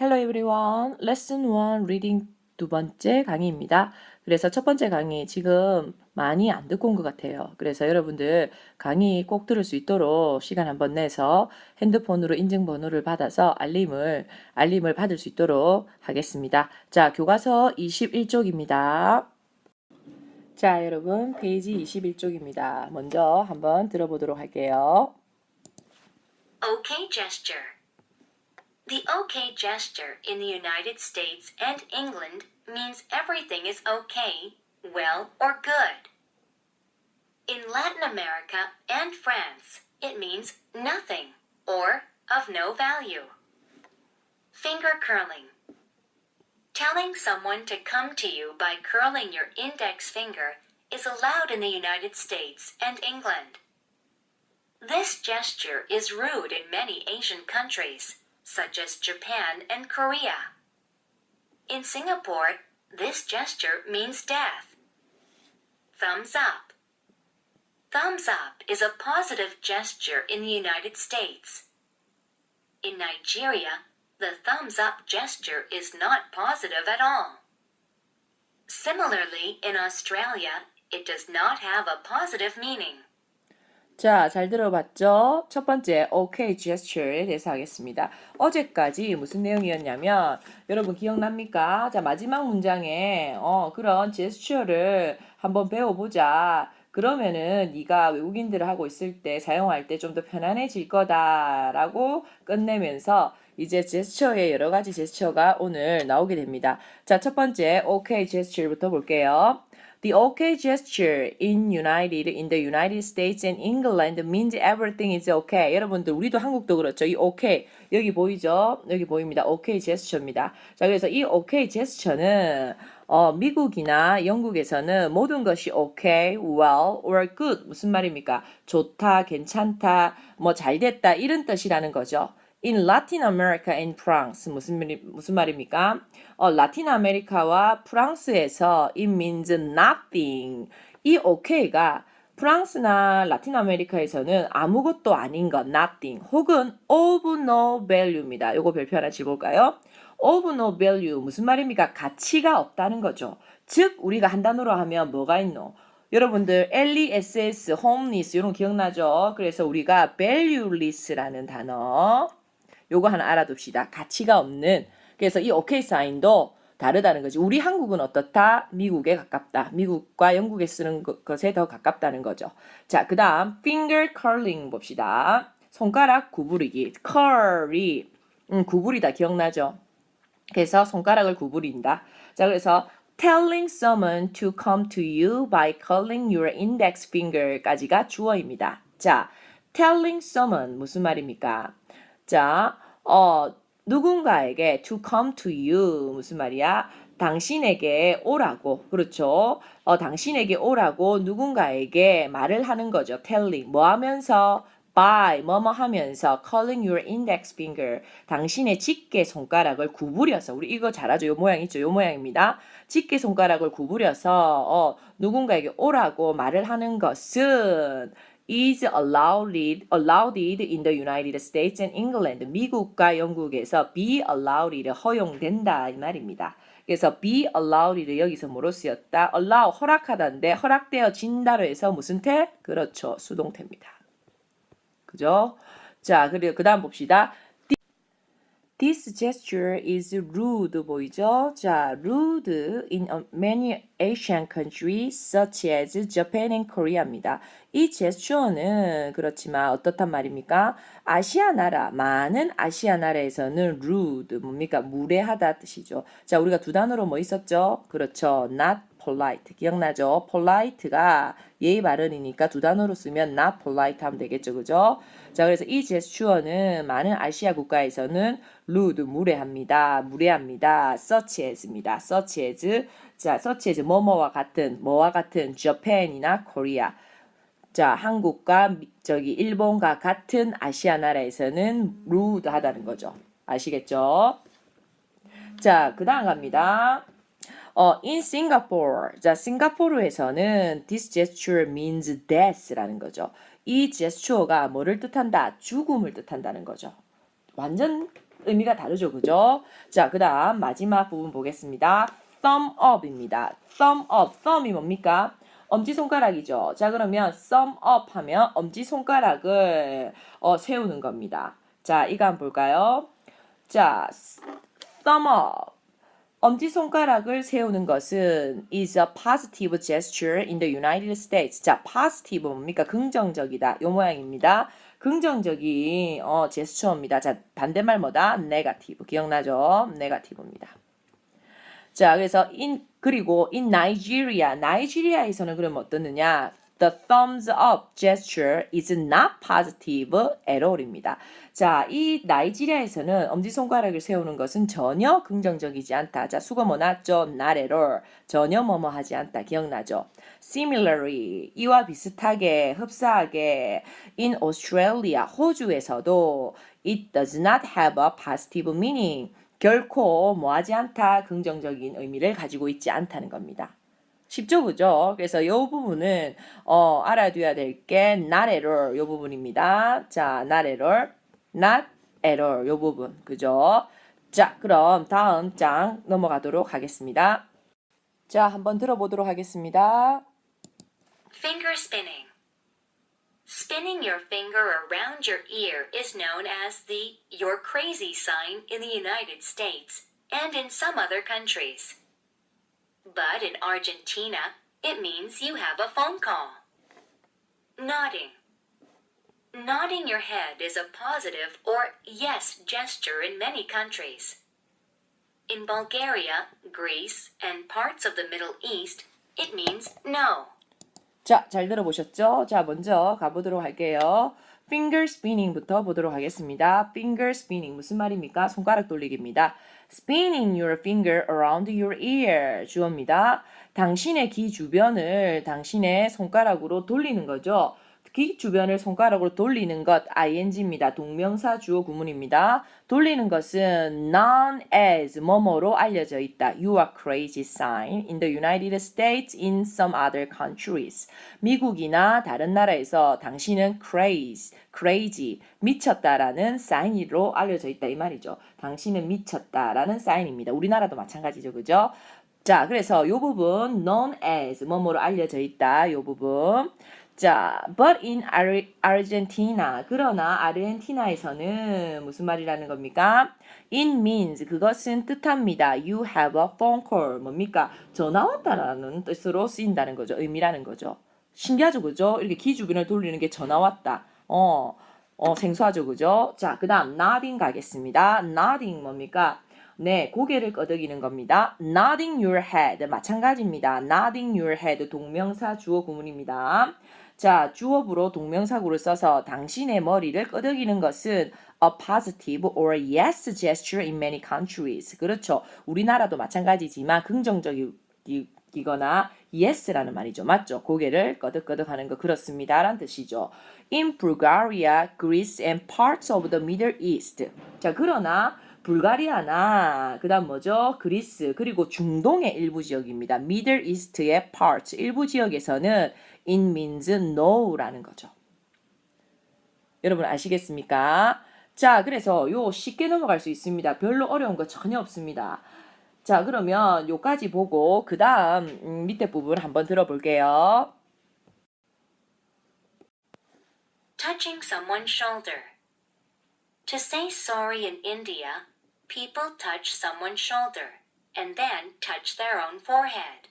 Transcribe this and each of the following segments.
Hello everyone. Lesson 1 reading 두 번째 강의입니다. 그래서 첫 번째 강의 지금 많이 안 듣고 온 것 같아요. 그래서 여러분들 강의 꼭 들을 수 있도록 시간 한번 내서 핸드폰으로 인증번호를 받아서 알림을, 알림을 받을 수 있도록 하겠습니다. 자, 교과서 21쪽입니다. 자, 여러분, 페이지 21쪽입니다. 먼저 한번 들어보도록 할게요. OK gesture. The OK gesture in the United States and England means everything is okay, well, or good. In Latin America and France, it means nothing or of no value. Finger curling. Telling someone to come to you by curling your index finger is allowed in the United States and England. This gesture is rude in many Asian countries, such as Japan and Korea. In Singapore, this gesture means death. Thumbs up. Thumbs up is a positive gesture in the United States. In Nigeria, the thumbs up gesture is not positive at all. Similarly, in Australia, it does not have a positive meaning. 자, 잘 들어봤죠? 첫 번째, OK gesture에 대해서 하겠습니다. 어제까지 무슨 내용이었냐면, 여러분 기억납니까? 자, 마지막 문장에, 어, 그런 제스처를 한번 배워보자. 그러면은 네가 외국인들을 하고 있을 때, 사용할 때 좀 더 편안해질 거다라고 끝내면서 이제 제스처의 여러 가지 제스처가 오늘 나오게 됩니다. 자, 첫 번째, OK gesture부터 볼게요. The OK gesture in United in the United States and England means everything is okay. 여러분들 우리도 한국도 그렇죠. 이 OK 여기 보이죠? 여기 보입니다. OK 제스처입니다. 자 그래서 이 OK 제스처는 어, 미국이나 영국에서는 모든 것이 okay, well, or good 무슨 말입니까? 좋다, 괜찮다, 뭐 잘됐다 이런 뜻이라는 거죠. In Latin America and France 무슨 말이 무슨 말입니까? 어, 라틴 아메리카와 프랑스에서 it means nothing. 이 okay가 프랑스나 라틴 아메리카에서는 아무것도 아닌 것 nothing 혹은 of no value입니다. 요거 별표 하나 집어볼까요? of no value 무슨 말입니까? 가치가 없다는 거죠. 즉 우리가 한 단어로 하면 뭐가 있노? 여러분들 LESS, homeless 이런 거 기억나죠? 그래서 우리가 valueless라는 단어 요거 하나 알아둡시다. 가치가 없는. 그래서 이 오케이 사인도 다르다는 거지. 우리 한국은 어떻다? 미국에 가깝다. 미국과 영국에 쓰는 것- 것에 더 가깝다는 거죠. 자, 그 다음 finger curling 봅시다. 손가락 구부리기. cur이 음, 구부리다 기억나죠? 그래서 손가락을 구부린다. 자, 그래서 telling someone to come to you by curling your index finger까지가 주어입니다. 자, telling someone 무슨 말입니까? 자, 어, 누군가에게 to come to you 무슨 말이야? 당신에게 오라고 그렇죠? 어, 당신에게 오라고 누군가에게 말을 하는 거죠. telling 뭐 하면서 by 뭐뭐 하면서 calling your index finger 당신의 집게 손가락을 구부려서 우리 이거 잘하죠. 요 모양 있죠. 요 모양입니다. 집게 손가락을 구부려서 어, 누군가에게 오라고 말을 하는 것은 is allowed, allowed in the United States and England. 미국과 영국에서 be allowed 허용된다 이 말입니다. 그래서 be allowed를 여기서 뭐로 쓰였다? allow 허락하다인데 허락되어진다로 해서 무슨 태? 그렇죠. 수동태입니다. 그죠? 자, 그리고 그 다음 봅시다. This gesture is rude 보이죠? 자, rude in many Asian countries such as Japan and Korea입니다. 이 제스처는 그렇지만 어떻단 말입니까? 아시아 나라, 많은 아시아 나라에서는 rude 뭡니까? 무례하다 뜻이죠. 자, 우리가 두 단어로 뭐 있었죠? 그렇죠. not polite. 기억나죠? polite가 예의 발언이니까 두 단어로 쓰면 not polite 하면 되겠죠. 그죠? 자, 그래서 이 제스처는 많은 아시아 국가에서는 rude 무례합니다. 무례합니다. such as입니다. such as 자, such as 뭐뭐와 같은 뭐와 같은 Japan이나 Korea. 자, 한국과 미- 저기 일본과 같은 아시아 나라에서는 rude 하다는 거죠. 아시겠죠? 자, 그 다음 갑니다. 어, in Singapore. 자, 싱가포르에서는 this gesture means death라는 거죠. 이 제스처가 뭐를 뜻한다? 죽음을 뜻한다는 거죠. 완전 의미가 다르죠, 그죠? 자, 그 다음 마지막 부분 보겠습니다. thumb up입니다. thumb up, thumb이 뭡니까? 엄지손가락이죠. 자, 그러면 thumb up 하면 엄지손가락을 어, 세우는 겁니다. 자, 이거 한번 볼까요? 자, thumb up. 엄지손가락을 세우는 것은 is a positive gesture in the United States. 자, positive 뭡니까? 긍정적이다. 요 모양입니다. 긍정적인 어, 제스처입니다. 자, 반대말 뭐다? negative. 기억나죠? negative입니다. 자, 그래서 in 그리고 in Nigeria, 나이지리아에서는 그럼 어떻느냐? The thumbs up gesture is not positive at all입니다. 자, 이 나이지리아에서는 엄지손가락을 세우는 것은 전혀 긍정적이지 않다. 자, 수거 뭐 났죠? Not at all. 전혀 뭐뭐 하지 않다. 기억나죠? Similarly, 이와 비슷하게, 흡사하게 in Australia, 호주에서도 it does not have a positive meaning. 결코 뭐하지 않다, 긍정적인 의미를 가지고 있지 않다는 겁니다. 쉽죠, 그죠? 그래서 이 부분은 어, 알아둬야 될 게 not all 이 부분입니다. 자, not all, not all 이 부분, 그죠? 자, 그럼 다음 장 넘어가도록 하겠습니다. 자, 한번 들어보도록 하겠습니다. Finger spinning. Spinning your finger around your ear is known as the you're crazy sign in the United States and in some other countries. But in Argentina, it means you have a phone call. Nodding. Nodding your head is a positive or yes gesture in many countries. In Bulgaria, Greece, and parts of the Middle East, it means no. 자, 잘 들어보셨죠? 자, 먼저 가보도록 할게요. Finger spinning부터 보도록 하겠습니다. finger spinning 무슨 말입니까? 손가락 돌리기입니다. spinning your finger around your ear 주어입니다. 당신의 귀 주변을 당신의 손가락으로 돌리는 거죠. 귀 주변을 손가락으로 돌리는 것 ing입니다. 동명사 주어 구문입니다. 돌리는 것은 known as 뭐뭐로 알려져 있다. You are crazy sign in the United States in some other countries. 미국이나 다른 나라에서 당신은 crazy, crazy, 미쳤다라는 사인으로 알려져 있다 이 말이죠. 당신은 미쳤다라는 사인입니다. 우리나라도 마찬가지죠. 그죠? 자, 그래서 요 부분 known as 뭐뭐로 알려져 있다. 요 부분. 자, but in Ar- Argentina 그러나 아르헨티나에서는 무슨 말이라는 겁니까? It means 그것은 뜻합니다. You have a phone call 뭡니까? 전화 왔다라는 뜻으로 쓰인다는 거죠. 의미라는 거죠. 신기하죠, 그죠? 이렇게 귀 주변을 돌리는 게 전화 왔다. 어, 어 생소하죠, 그죠? 자, 그 다음 nodding 가겠습니다. nodding 뭡니까? 네, 고개를 끄덕이는 겁니다. nodding your head 마찬가지입니다. nodding your head 동명사 주어 구문입니다. 자, 주어부로 동명사구를 써서 당신의 머리를 끄덕이는 것은 a positive or yes gesture in many countries. 그렇죠. 우리나라도 마찬가지지만 긍정적이거나 yes라는 말이죠. 맞죠? 고개를 끄덕끄덕 하는 거 그렇습니다. 라는 뜻이죠. In Bulgaria, Greece and parts of the Middle East. 자, 그러나 불가리아나 그다음 뭐죠? 그리스 그리고 중동의 일부 지역입니다. Middle East의 part 일부 지역에서는 it means no라는 거죠. 여러분 아시겠습니까? 자, 그래서 요 쉽게 넘어갈 수 있습니다. 별로 어려운 거 전혀 없습니다. 자, 그러면 요까지 보고 그 다음 음, 밑에 부분 한번 들어볼게요. Touching someone's shoulder. To say sorry in India, people touch someone's shoulder and then touch their own forehead.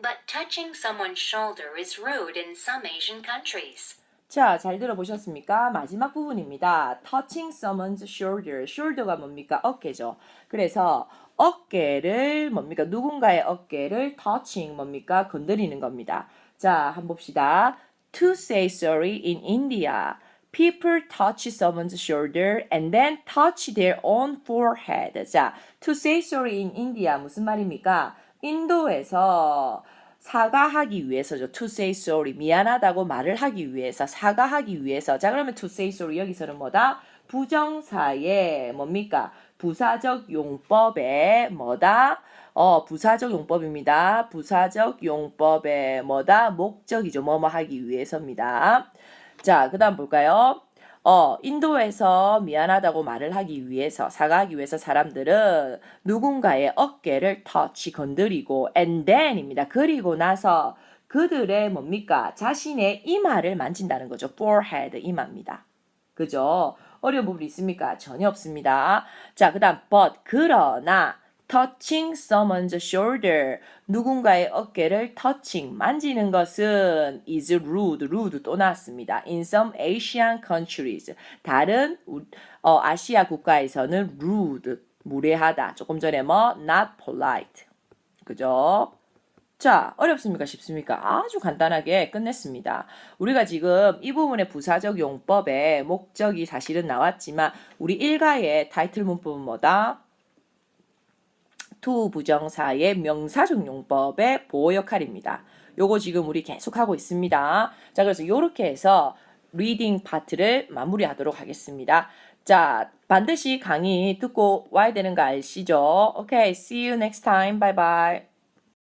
But touching someone's shoulder is rude in some Asian countries. 자, 잘 들어보셨습니까? 마지막 부분입니다. touching someone's shoulder. shoulder가 뭡니까? 어깨죠. 그래서 어깨를 뭡니까? 누군가의 어깨를 touching 뭡니까? 건드리는 겁니다. 자, 한번 봅시다. To say sorry in India. People touch someone's shoulder and then touch their own forehead. 자, to say sorry in India 무슨 말입니까? 인도에서 사과하기 위해서죠. To say sorry. 미안하다고 말을 하기 위해서, 사과하기 위해서. 자, 그러면 to say sorry 여기서는 뭐다? 부정사의 뭡니까? 부사적 용법의 뭐다? 어, 부사적 용법입니다. 부사적 용법의 뭐다? 목적이죠. 뭐뭐 하기 위해서입니다. 자, 그 다음 볼까요? 어, 인도에서 미안하다고 말을 하기 위해서, 사과하기 위해서 사람들은 누군가의 어깨를 터치, 건드리고, and then입니다. 그리고 나서 그들의 뭡니까? 자신의 이마를 만진다는 거죠. forehead, 이마입니다. 그죠? 어려운 부분 있습니까? 전혀 없습니다. 자, 그 다음, but, 그러나, touching someone's shoulder, 누군가의 어깨를 touching, 만지는 것은 is rude, rude 또 나왔습니다. In some Asian countries, 다른 우- 어, 아시아 국가에서는 rude, 무례하다. 조금 전에 뭐, not polite. 그죠? 자, 어렵습니까? 쉽습니까? 아주 간단하게 끝냈습니다. 우리가 지금 이 부분의 부사적 용법의 목적이 사실은 나왔지만 우리 일가의 타이틀 문법은 뭐다? 투 부정사의 명사적 용법의 보호 역할입니다. 요거 지금 우리 계속 하고 있습니다. 자, 그래서 요렇게 해서 리딩 파트를 마무리하도록 하겠습니다. 자, 반드시 강의 듣고 와야 되는 거 아시죠? 오케이, see you next time. Bye bye.